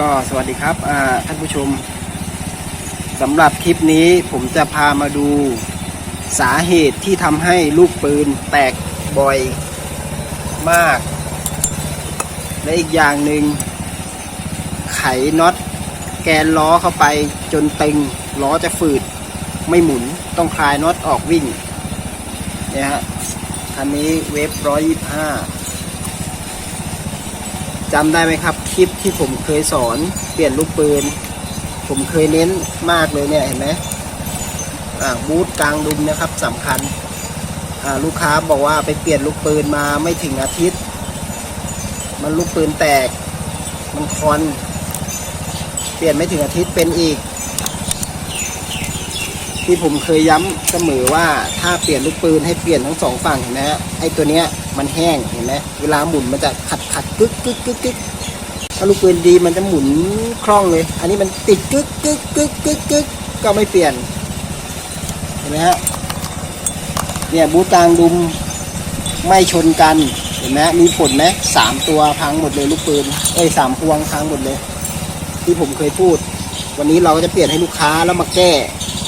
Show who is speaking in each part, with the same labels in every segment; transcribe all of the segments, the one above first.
Speaker 1: ก็สวัสดีครับท่านผู้ชมสำหรับคลิปนี้ผมจะพามาดูสาเหตุที่ทำให้ลูกปืนแตกบ่อยมาก และอีกอย่างหนึ่งไขน็อตแกนล้อเข้าไปจนตึงล้อจะฝืดไม่หมุนต้องคลายน็อตออกวิ่งเนี่ยฮะคันนี้เวฟร้อยยี่ห้า จำได้ไหมครับ คลิปที่ผมเคยสอนเปลี่ยนลูกปืน ผมเคยเน้นมากเลยเนี่ยเห็นไหมอ่าบูทกลางดุมนะครับสำคัญอ่าลูกค้าบอกว่าไปเปลี่ยนลูกปืนมาไม่ถึงอาทิตย์ มันลูกปืนแตก มันคอน เปลี่ยนไม่ถึงอาทิตย์เป็นอีก ที่ผมเคยย้ำเสมอว่าถ้าเปลี่ยนลูกปืนให้เปลี่ยนทั้งสองฝั่งเห็นไหมฮะไอ้ตัวเนี้ยมันแห้งเห็นไหมเวลาหมุนมันจะขัดขัดกึกกึกกึกกึกถ้าลูกปืนดีมันจะหมุนคล่องเลย อันนี้มันติดกึกกึกกึกกึกกึกก็ไม่เปลี่ยนเห็นไหมฮะเนี่ยบูตกลางดุมไม่ชนกันเห็นไหมมีผลไหมสามตัวพังหมดเลยลูกปืนเอ้ยสามพวงพังหมดเลย ที่ผมเคยพูด วันนี้เราก็จะเปลี่ยนให้ลูกค้าแล้วมาแก้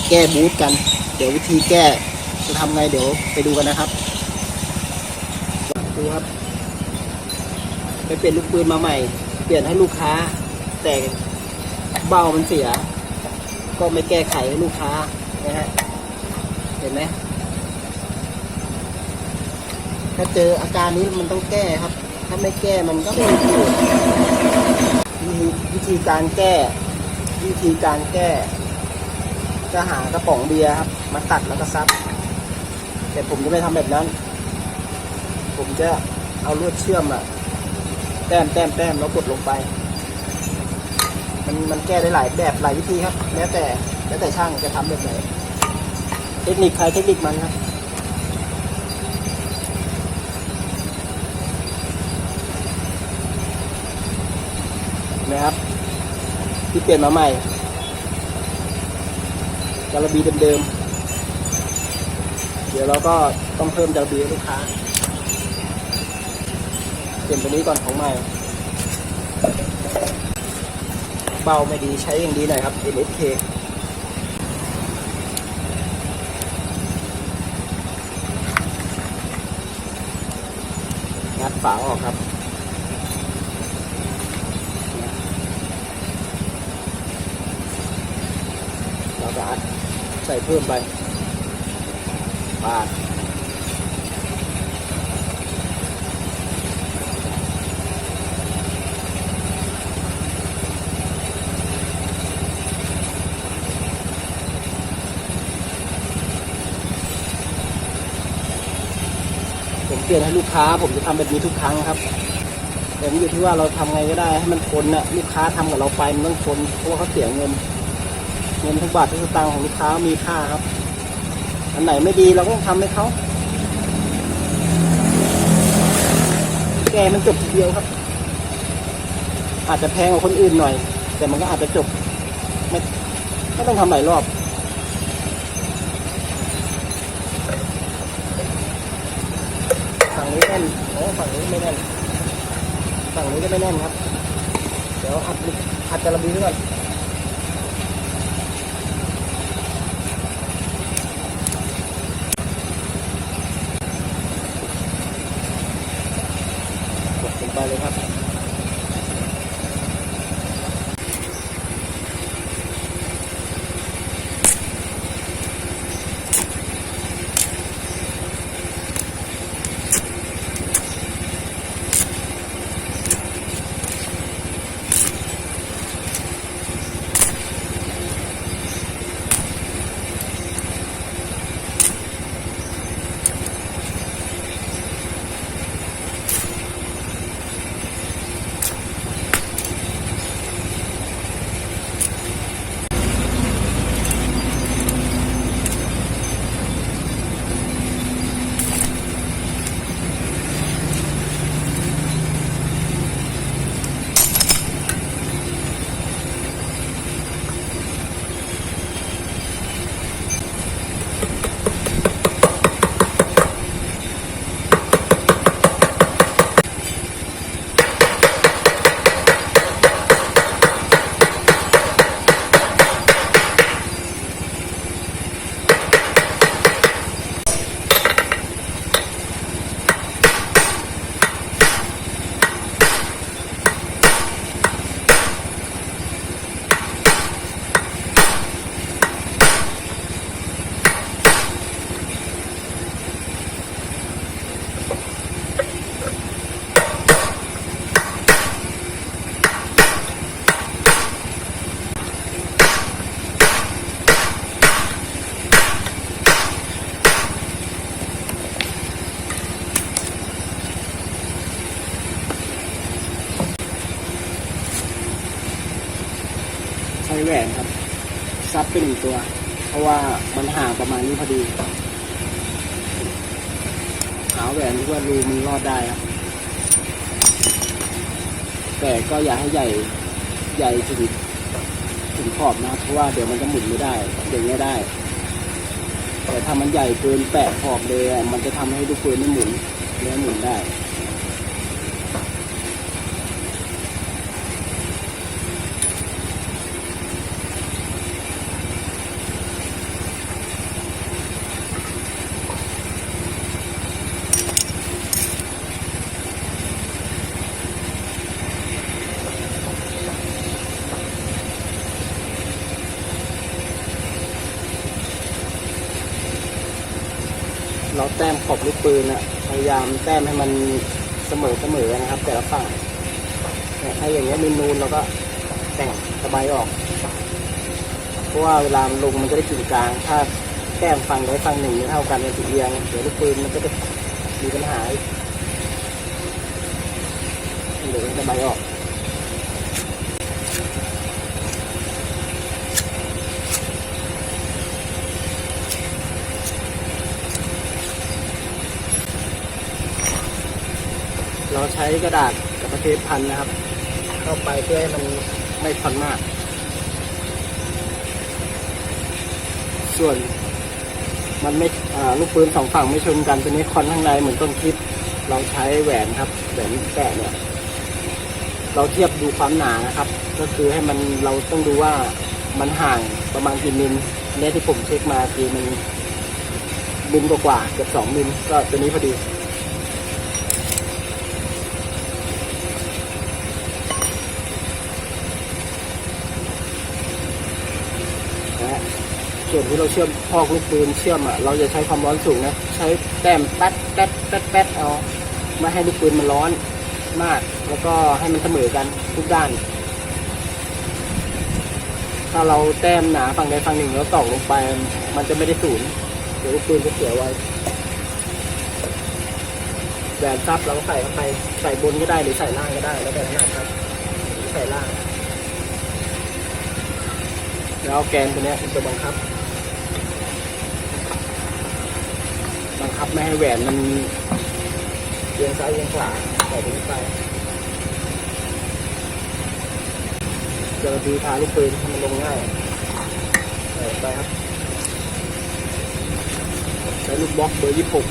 Speaker 1: แก้บูทกัน เดี๋ยววิธีแก้จะทำไงเดี๋ยวไปดูกันนะครับดูครับไปเปลี่ยนลูกปืนมาใหม่ เปลี่ยนให้ลูกค้า แต่เบ้ามันเสีย ก็ไม่แก้ไขให้ลูกค้านะฮะเห็นไหมถ้าเจออาการนี้มันต้องแก้ครับ ถ้าไม่แก้มันก็ไม่มีวิธีการแก้ วิธีการแก้ จะหากระป๋องเบียร์ครับ มาตัดแล้วก็ซับ แต่ผมจะไม่ทำแบบนั้น ผมจะเอาลวดเชื่อมอะแต้มแต้มแต้มแล้วกดลงไป มันมันแก้ได้หลายแบบหลายวิธีครับ แล้วแต่แล้วแต่ช่างจะทำแบบไหน เทคนิคใครเทคนิคมันครับนะครับ ที่เปลี่ยนมาใหม่ จาระบีเดิมๆ เดี๋ยวเราก็ต้องเพิ่มจาระบีให้ลูกค้า เปลี่ยนตัวนี้ก่อนของใหม่ เบาไม่ดีใช้อย่างดีหน่อยครับ NSK งัดฝาออกครับเราจะอัด ใส่เพิ่มไปปาดผมเปลี่ยนให้ลูกค้า ผมจะทำแบบนี้ทุกครั้งครับแต่มันอยู่ที่ว่าเราทำไงก็ได้ให้มันทนนะลูกค้าทำกับเราไปมันต้องทนเพราะว่าเขาเสียเงิน งินทุกบาททุกสตางค์ของลูกค้ามีค่าครับ อันไหนไม่ดีเราก็ต้องทำให้เขาแกมันจบทีเดียวครับ อาจจะแพงกว่าคนอื่นหน่อย แต่มันก็อาจจะจบ ไม่ไม่ต้องทำหลายรอบฝั่งนี้แน่นโอ้ฝั่งนี้ไม่แน่นฝั่งนี้ก็ไม่แน่นครับ เดี๋ยวอัดอัดจาระบีด้วยก่อน แหวนครับ ซับไปหนึ่งตัว เพราะว่ามันห่างประมาณนี้พอดี หาแหวนที่ว่ารูมันรอดได้ครับ แต่ก็อย่าให้ใหญ่ใหญ่ถึงถึงขอบนะเพราะว่าเดี๋ยวมันจะหมุนไม่ได้อย่างเงี้ยได้ แต่ถ้ามันใหญ่เกินแปะขอบเลยอะมันจะทำให้ลูกปืนไม่หมุนเนื้อหมุนได้ เราแต้มขอบลูกปืนอะพยายามแต้มให้มันเสมอเสมอนะครับ แต่ละฝั่งเนี่ยให้อย่างเงี้ยนูนๆเราก็แต่งสบายออก เพราะว่าเวลาลงมันจะได้กึ่งกลาง ถ้าแต้มฝั่งใดฝั่งหนึ่งไม่เท่ากันมันจะเอียงเดี๋ยวลูกปืนมันก็จะมีปัญหาเดี๋ยวมันจะใบออก เราใช้กระดาษกับเทศพันนะครับ เข้าไปเพื่อให้มันไม่พันมาก ส่วน มันไม่ลูกปืนสองฝั่งไม่ชนกันตัวนี้คอนข้างในเหมือนต้นคลิป เราใช้แหวนครับแหวนแกะเนี่ยเราเทียบดูความหนานะครับ ก็คือให้มันเราต้องดูว่ามันห่างประมาณกี่มิลเนี่ยที่ผมเช็คมาคือมันมิลกว่าๆเกือบสองมิลก็ตัวนี้พอดี นะฮะส่วนที่เราเชื่อมพอกลูกปืนเชื่อมอะเราจะใช้ความร้อนสูงนะใช้แต้มแป๊ดแป๊ดแป๊ดแป๊ดเอาไม่ให้ลูกปืนมันร้อนมาก แล้วก็ให้มันเสมอกันทุกด้าน ถ้าเราแต้มหนาฝั่งใดฝั่งหนึ่งแล้วตอกลงไป มันจะไม่ได้ศูนย์เดี๋ยวลูกปืนจะเสียไว้แหวนซับเราก็ใส่เข้าไปใส่บนก็ได้หรือใส่ล่างก็ได้ แล้วแต่ถนัดครับใส่ล่าง แล้วเอาแกนตัวนี้ยเป็นตัวบังคับ บังคับไม่ให้แหวนมันเอียงซ้ายเอียงขวาใส่ตรงนี้ไปจะดูทาลูกปืนให้มันลงง่ายใส่ไปครับใช้ลูกบล็อกเบอร์ยี่สิบหก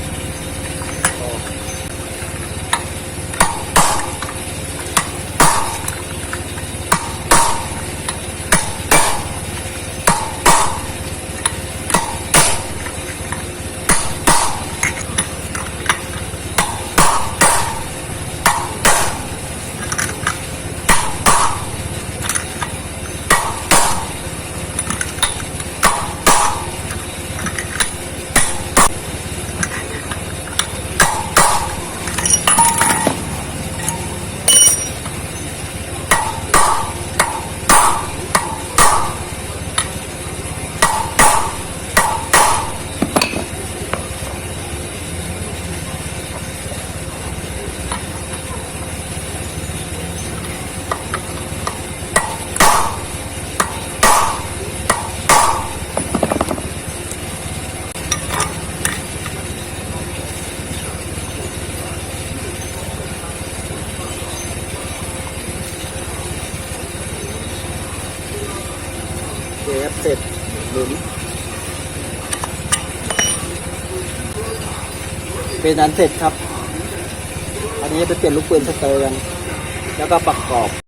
Speaker 1: ร็จหลุมเป็นอันเสร็จครับ อันนี้ไปเปลี่ยนลูกปืนสเตอร์กัน แล้วก็ประกอบ